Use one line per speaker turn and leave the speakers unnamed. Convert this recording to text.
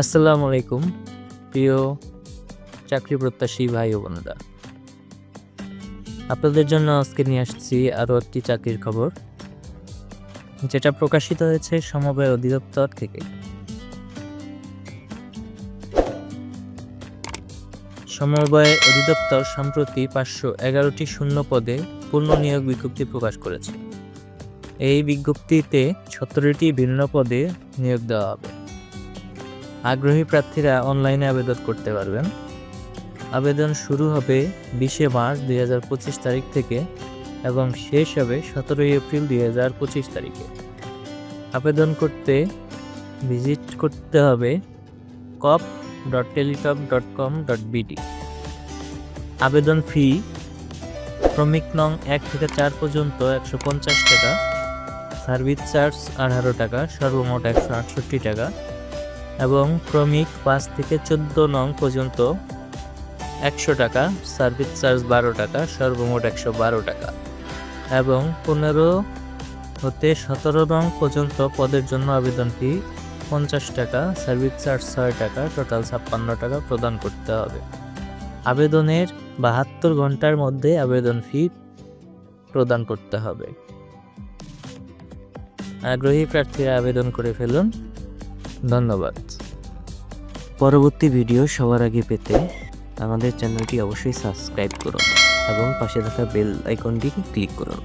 আসসালামু আলাইকুম, প্রিয় চাকরি প্রত্যাশী ভাই ও বোনেরা। আপনাদের জন্য আজকে নিয়ে আসছি আরও একটি চাকরির খবর, যেটা প্রকাশিত হয়েছে সমবায় অধিদপ্তর থেকে। সমবায় অধিদপ্তর সম্প্রতি পাঁচশো এগারোটি শূন্য পদে পূর্ণ নিয়োগ বিজ্ঞপ্তি প্রকাশ করেছে। এই বিজ্ঞপ্তিতে সতেরোটি ভিন্ন পদে নিয়োগ দেওয়া হবে। আগ্রহী প্রার্থীরা অনলাইনে আবেদন করতে পারবেন। আবেদন শুরু হবে বিশে মার্চ দুই হাজার পঁচিশ তারিখ থেকে এবং শেষ হবে সতেরোই এপ্রিল দুই হাজার পঁচিশ তারিখে। আবেদন করতে ভিজিট করতে হবে cop dot Teletalk dot com dot BD আবেদন ফি ক্রমিক নং এক থেকে চার পর্যন্ত একশো পঞ্চাশ টাকা সার্ভিস চার্জ আঠারো টাকা, সর্বমোট একশো আটষট্টি টাকা। এবং ক্রমিক পাঁচ থেকে চোদ্দ নং পর্যন্ত একশো টাকা, সার্ভিস চার্জ বারো টাকা, সর্বমোট একশো বারো টাকা। এবং পনেরো হতে সতেরো নং পর্যন্ত পদের জন্য আবেদন ফি পঞ্চাশ টাকা, সার্ভিস চার্জ ছয় টাকা, টোটাল ছাপ্পান্ন টাকা প্রদান করতে হবে। আবেদনের বাহাত্তর ঘণ্টার মধ্যে আবেদন ফি প্রদান করতে হবে। আগ্রহী প্রার্থীরা আবেদন করে ফেলুন। ধন্যবাদ। পরবর্তী ভিডিও সবার আগে পেতে আমাদের চ্যানেলটি অবশ্যই সাবস্ক্রাইব করুন এবং পাশে থাকা বেল আইকনটি ক্লিক করুন।